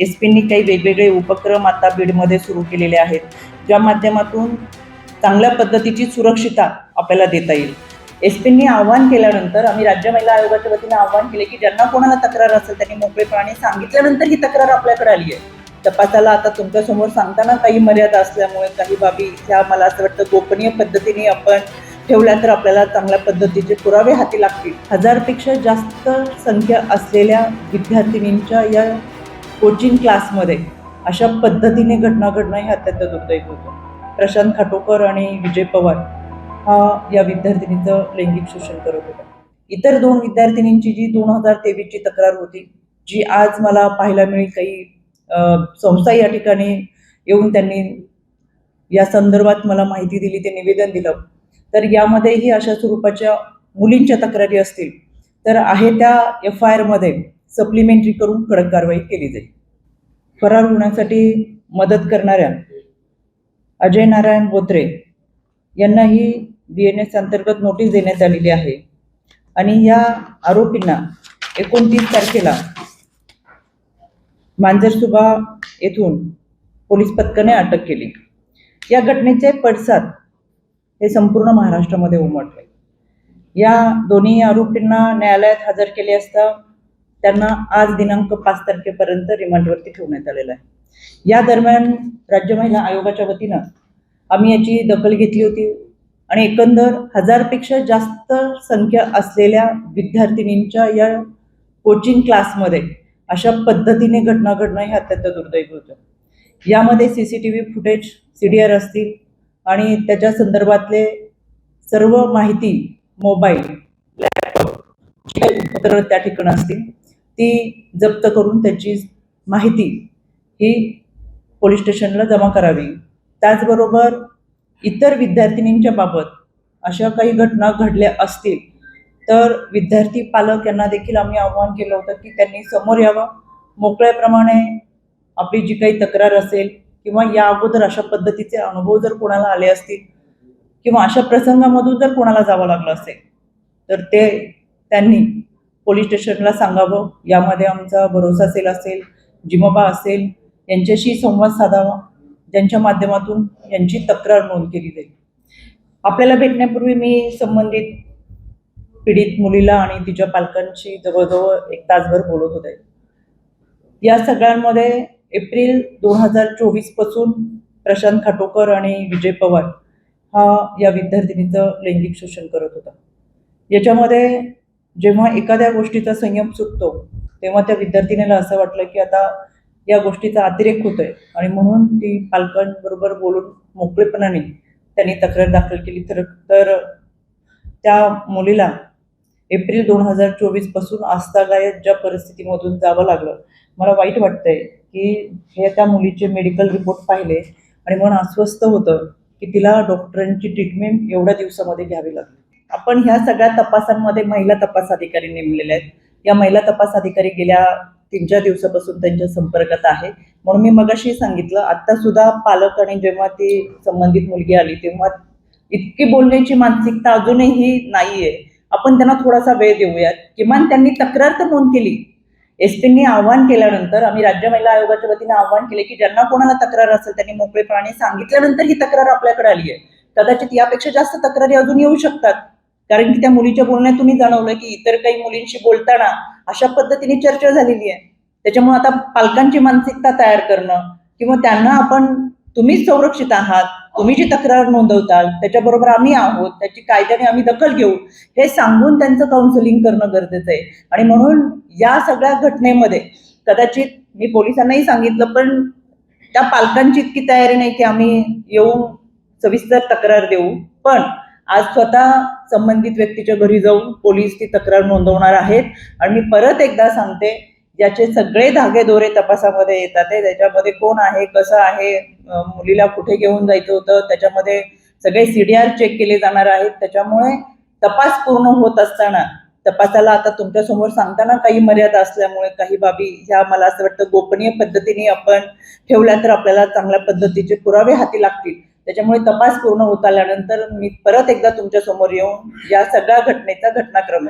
S पींनी काही वेगवेगळे उपक्रम आता बीडमध्ये सुरू केलेले आहेत ज्या माध्यमातून चांगल्या पद्धतीची सुरक्षिता आपल्याला देता येईल. एस पींनी आव्हान केल्यानंतर आम्ही राज्य महिला आयोगाच्या वतीने आव्हान केले की ज्यांना कोणाला तक्रार असेल त्यांनी मोकळेपणाने सांगितल्यानंतर ही तक्रार आपल्याकडे आली आहे. तपासाला आता तुमच्यासमोर सांगताना काही मर्यादा असल्यामुळे काही बाबी ह्या मला असं वाटतं गोपनीय पद्धतीने आपण ठेवल्या तर आपल्याला चांगल्या पद्धतीचे पुरावे हाती लागतील. हजारपेक्षा जास्त संख्या असलेल्या विद्यार्थिनींच्या या कोचिंग क्लासमध्ये अशा पद्धतीने घटना घडणं हे अत्यंत दुर्दैव होतं. प्रशांत खाटोकर आणि विजय पवार हा या विद्यार्थिनीचं लैंगिक शोषण करत होता. इतर दोन विद्यार्थिनींची जी दोन हजार तेवीसची तक्रार होती जी आज मला पाहायला मिळेल काही संस्था या ठिकाणी येऊन त्यांनी या संदर्भात मला माहिती दिली ते निवेदन दिलं. तर यामध्येही अशा स्वरूपाच्या मुलींच्या तक्रारी असतील तर आहे त्या एफ आय आरमध्ये सप्लिमेंटरी करून कडक कारवाई केली जाईल. फरार होण्यासाठी मदत करणाऱ्या अजय नारायण बोत्रे यांनाही बी एन एस अंतर्गत नोटीस देण्यात आलेली आहे. आणि या आरोपींना एकोणतीस तारखेला मांजरसुबा येथून पोलीस पथकाने अटक केली. या घटनेचे पडसाद हे संपूर्ण महाराष्ट्रामध्ये उमटले. या दोन्ही आरोपींना न्यायालयात हजर केले असता त्यांना आज दिनांक पाच तारखेपर्यंत रिमांडवरती ठेवण्यात आलेलं आहे. या दरम्यान राज्य महिला आयोगाच्या वतीनं आम्ही याची दखल घेतली होती आणि एकंदर हजारपेक्षा जास्त संख्या असलेल्या विद्यार्थिनींच्या या कोचिंग क्लासमध्ये अशा पद्धतीने घटना घडणं हे अत्यंत दुर्दैव होतं यामध्ये C C T V footage C D R असतील आणि त्याच्या संदर्भातले सर्व माहिती मोबाईल लॅपटॉप त्या ठिकाणी असतील ती जप्त करून त्याची माहिती ही पोलीस स्टेशनला जमा करावी. त्याचबरोबर इतर विद्यार्थिनींच्या बाबत अशा काही घटना घडल्या असतील तर विद्यार्थी पालक यांना देखील आम्ही आव्हान केलं होतं की त्यांनी समोर यावं. मोकळ्याप्रमाणे आपली जी काही तक्रार असेल किंवा या अगोदर अशा पद्धतीचे अनुभव जर कोणाला आले असतील किंवा अशा प्रसंगामधून जर कोणाला जावं लागलं असेल तर ते त्यांनी पोलीस स्टेशनला सांगावं. यामध्ये आमचा भरोसा सेल असेल जिमोबा असेल यांच्याशी संवाद साधावा. ज्यांच्या माध्यमातून यांची तक्रार नोंद केली जाईल. आपल्याला भेटण्यापूर्वी मी संबंधित पीडित मुलीला आणि तिच्या पालकांशी जवळजवळ एक तासभर बोलत होते. या सगळ्यांमध्ये एप्रिल दोन हजार चोवीसपासून प्रशांत खाटोकर आणि विजय पवार हा या विद्यार्थिनीचं लैंगिक शोषण करत होता. याच्यामध्ये जेव्हा एखाद्या गोष्टीचा संयम सुटतो तेव्हा त्या विद्यार्थिनीला असं वाटलं की आता या गोष्टीचा अतिरेक होतोय. आणि म्हणून ती पालकांबरोबर बोलून मोकळेपणाने त्यांनी तक्रार दाखल केली. तर तर त्या मुलीला एप्रिल दोन हजार चोवीसपासून आस्थागायत ज्या परिस्थितीमधून जावं लागलं. मला वाईट वाटतंय की हे त्या मुलीचे मेडिकल रिपोर्ट पाहिले आणि मन अस्वस्थ होतं की तिला डॉक्टरांची ट्रीटमेंट एवढ्या दिवसामध्ये घ्यावी लागली. आपण ह्या सगळ्या तपासांमध्ये महिला तपास अधिकारी नेमलेल्या आहेत. या महिला तपास अधिकारी गेल्या तीन चार दिवसापासून त्यांच्या संपर्कात आहे. म्हणून मी मगाशी सांगितलं आता सुद्धा पालक आणि जेव्हा ती संबंधित मुलगी आली तेव्हा इतकी बोलण्याची मानसिकता अजूनही नाहीये. आपण त्यांना थोडासा वेळ देऊयात. किमान त्यांनी तक्रार तर नोंद केली. एसटींनी आव्हान केल्यानंतर आम्ही राज्य महिला आयोगाच्या वतीने आव्हान केले की ज्यांना कोणाला तक्रार असेल त्यांनी मोकळेपणाने सांगितल्यानंतर ही तक्रार आपल्याकडे आली आहे कदाचित यापेक्षा जास्त तक्रारी अजून येऊ शकतात. कारण की त्या मुलीच्या बोलण्यात तुम्ही जाणवलं की इतर काही मुलींशी बोलताना अशा पद्धतीने चर्चा झालेली आहे. त्याच्यामुळे आता पालकांची मानसिकता तयार करणं किंवा त्यांना आपण तुम्हीच संरक्षित आहात तुम्ही जी तक्रार नोंदवताल त्याच्याबरोबर आम्ही आहोत त्याची कायद्याने आम्ही दखल घेऊ हे सांगून त्यांचं काउन्सिलिंग करणं गरजेचं आहे. आणि म्हणून या सगळ्या घटनेमध्ये कदाचित मी पोलिसांनाही सांगितलं पण त्या पालकांची इतकी तयारी नाही की आम्ही येऊन सविस्तर तक्रार देऊ. पण आज स्वतः संबंधित व्यक्तीच्या घरी जाऊन पोलीस ती तक्रार नोंदवणार आहेत. आणि मी परत एकदा सांगते याचे सगळे धागे दोरे तपासामध्ये येतात त्याच्यामध्ये कोण आहे कसं आहे मुलीला कुठे घेऊन जायचं होतं त्याच्यामध्ये सगळे सीडीआर चेक केले जाणार आहेत. त्याच्यामुळे तपास पूर्ण होत असताना तपासाला आता तुमच्यासमोर सांगताना काही मर्यादा असल्यामुळे काही बाबी ह्या मला असं वाटतं गोपनीय पद्धतीने आपण ठेवल्या तर आपल्याला चांगल्या पद्धतीचे पुरावे हाती लागतील. त्याच्यामुळे तपास पूर्ण होत आल्यानंतर मी परत एकदा तुमच्यासमोर येऊन या सगळ्या घटनेचा घटनाक्रम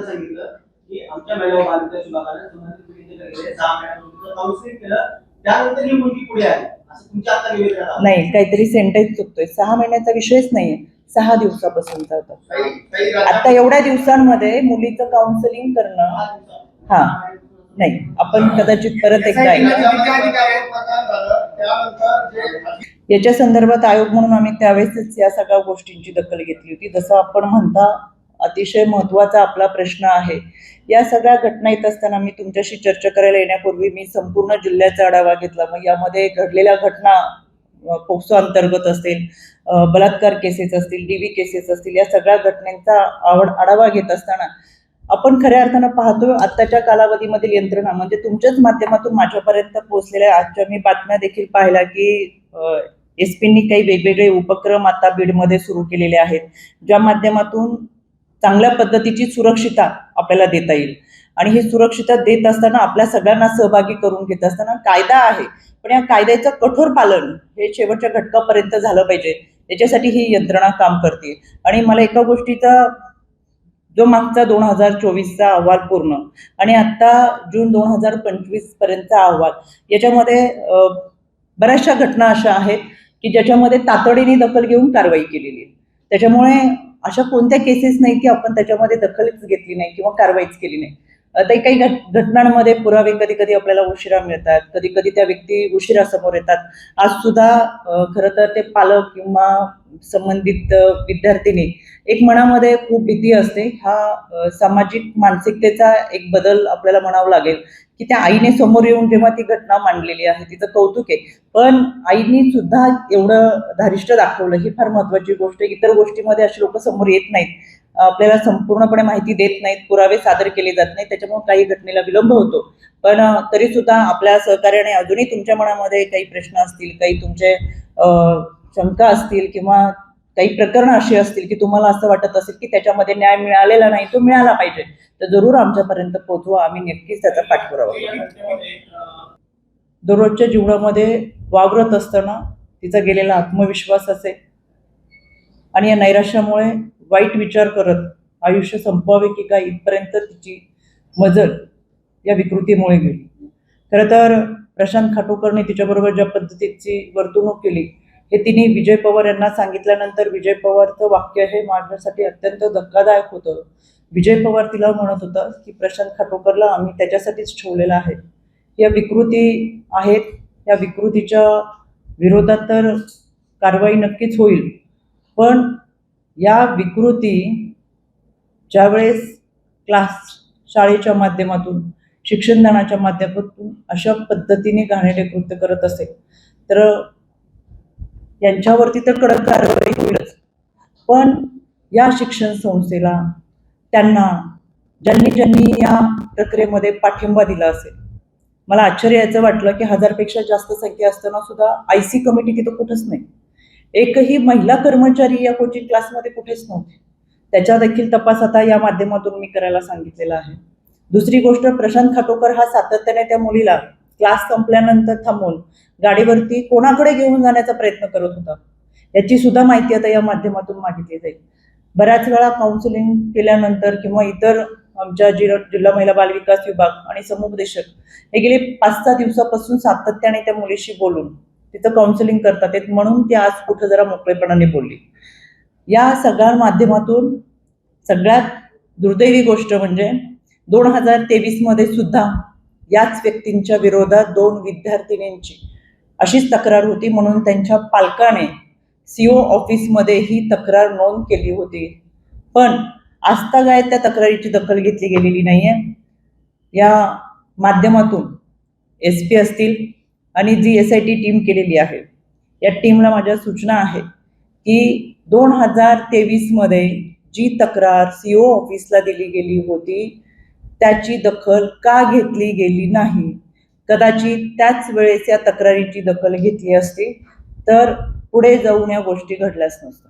सांगितलं की आमच्या महिला विभागाने त्यानंतर ही मुलगी पुढे आली. असं तुमच्या आता नाही काहीतरी सेंटेन्स चुकतोय. सहा महिन्याचा विषयच नाहीये. सहा दिवसापासूनचा होता आता एवढ्या दिवसांमध्ये मुलीचं काउन्सिलिंग करणं. हा नाही. आपण कदाचित परत एकदा. याच्या संदर्भात आयोग म्हणून आम्ही त्यावेळेसच या सगळ्या गोष्टींची दखल घेतली होती. जसं आपण म्हणता अतिशय महत्त्वाचा आपला प्रश्न आहे. या सगळ्या घटना येत असताना मी तुमच्याशी चर्चा करायला येण्यापूर्वी मी संपूर्ण जिल्ह्याचा आढावा घेतला. मग यामध्ये घडलेल्या घटना पोक्सो अंतर्गत असतील बलात्कार केसेस असतील डी व्ही केसेस असतील या सगळ्या घटनांचा आवड आढावा घेत असताना आपण खऱ्या अर्थानं पाहतो आत्ताच्या कालावधीमधील यंत्रणा म्हणजे तुमच्याच माध्यमातून माझ्यापर्यंत पोहोचलेल्या आजच्या मी बातम्या देखील पाहिल्या की एस पींनी काही वेगवेगळे उपक्रम आता बीडमध्ये सुरू केलेले आहेत ज्या माध्यमातून चांगल्या पद्धतीची सुरक्षिता आपल्याला देता येईल. आणि ही सुरक्षितता देत असताना आपल्या सगळ्यांना सहभागी करून घेत असताना कायदा आहे. पण या कायद्याचं कठोर पालन हे शेवटच्या घटकापर्यंत झालं पाहिजे. याच्यासाठी ही यंत्रणा काम करते. आणि मला एका गोष्टीचा जो मागचा दोन हजार चोवीसचा अहवाल पूर्ण आणि आता जून दोन हजार पंचवीस पर्यंतचा अहवाल याच्यामध्ये बऱ्याचशा घटना अशा आहेत की ज्याच्यामध्ये तातडीने दखल घेऊन कारवाई केलेली आहे. त्याच्यामुळे अशा कोणत्या केसेस नाही की आपण त्याच्यामध्ये दखलच घेतली नाही किंवा कारवाईच केली नाही. ते काही घट घटनांमध्ये पुरावे कधी कधी आपल्याला उशिरा मिळतात. कधी कधी त्या व्यक्ती उशिरा समोर येतात. आज सुद्धा खर खरं तर ते पालक किंवा संबंधित विद्यार्थिनी एक मनामध्ये खूप भीती असते. हा सामाजिक मानसिकतेचा एक बदल आपल्याला म्हणावा लागेल की त्या आईने समोर येऊन जेव्हा ती घटना मांडलेली आहे तिचं कौतुक आहे. पण आईनी सुद्धा एवढं धारिष्ट दाखवलं ही फार महत्वाची गोष्ट. इतर गोष्टीमध्ये अशी लोक समोर येत नाहीत. आपल्याला संपूर्णपणे माहिती देत नाहीत पुरावे सादर केले जात नाहीत त्याच्यामुळे काही घटनेला विलंब होतो. पण तरी सुद्धा आपल्या सहकार्याने अजूनही तुमच्या मनामध्ये काही प्रश्न असतील काही तुमचे शंका असतील किंवा काही प्रकरणं अशी असतील की तुम्हाला असं वाटत असेल की त्याच्यामध्ये न्याय मिळालेला नाही तो मिळाला पाहिजे तर जरूर आमच्यापर्यंत पोहोचवा. आम्ही नक्कीच त्याचा पाठपुरावा करू. दररोजच्या जीवनामध्ये वावरत असताना तिचा गेलेला आत्मविश्वास असेल. आणि या नैराश्यामुळे वाईट विचार करत आयुष्य संपवावे की काय इथपर्यंत तिची मजल या विकृतीमुळे गेली. खरं तर प्रशांत खाटोकरने तिच्याबरोबर ज्या पद्धतीची वर्तणूक केली हे तिने विजय पवार यांना सांगितल्यानंतर विजय पवारचं वाक्य हे माझ्यासाठी अत्यंत धक्कादायक होतं. विजय पवार तिला म्हणत होता की प्रशांत खाटोकरला आम्ही त्याच्यासाठीच ठेवलेला आहे. या विकृती आहेत. या विकृतीच्या विरोधात तर कारवाई नक्कीच होईल. पण या विकृती ज्यावेळेस क्लास शाळेच्या माध्यमातून शिक्षणदानाच्या माध्यमातून अशा पद्धतीने घाणेरडे कृत्य करत असेल तर यांच्यावरती तर कडक कारवाई होईलच. पण या शिक्षण संस्थेला त्यांना ज्यांनी ज्यांनी या प्रक्रियेमध्ये पाठिंबा दिला असेल मला आश्चर्य याचं वाटलं की हजारपेक्षा जास्त संख्या असताना सुद्धा आय सी कमिटी तिथं कुठंच नाही. एकही महिला कर्मचारी या कोचिंग क्लासमध्ये कुठेच नव्हते. त्याच्या देखील तपास आता या माध्यमातून मी करायला सांगितलेला आहे. दुसरी गोष्ट प्रशांत खाटोकर हा सातत्याने त्या मुलीला क्लास संपल्यानंतर थांबवून गाडीवरती कोणाकडे घेऊन जाण्याचा प्रयत्न करत होता याची सुद्धा माहिती आता या माध्यमातून मागितली जाईल. बऱ्याच वेळा काउन्सिलिंग केल्यानंतर किंवा इतर आमच्या जिल्हा जिल्हा महिला बाल विकास विभाग आणि समुपदेशक हे गेले पाच सहा दिवसापासून सातत्याने त्या मुलीशी बोलून तिचं काउन्सिलिंग करतात आहेत म्हणून ती आज कुठं जरा मोकळेपणाने बोलली. या सगळ्या माध्यमातून सगळ्यात दुर्दैवी गोष्ट म्हणजे दोन हजार तेवीसमध्ये सुद्धा याच व्यक्तींच्या विरोधात दोन विद्यार्थिनींची अशीच तक्रार होती म्हणून त्यांच्या पालकाने सी ओ ऑफिसमध्ये ही तक्रार नोंद केली होती. पण आजतागायत त्या तक्रारीची दखल घेतली गेलेली नाही आहे या माध्यमातून एस पी असतील आणि G S I T team केलेली आहे. या टीमला माझ्या सूचना आहे की दोन हजार तेवीसमध्ये जी तक्रार सी ओ ऑफिसला दिली गेली होती त्याची दखल का घेतली गेली नाही? कदाचित त्याच वेळेस या तक्रारीची दखल घेतली असती तर पुढे जाऊन या गोष्टी घडल्याच नसतात.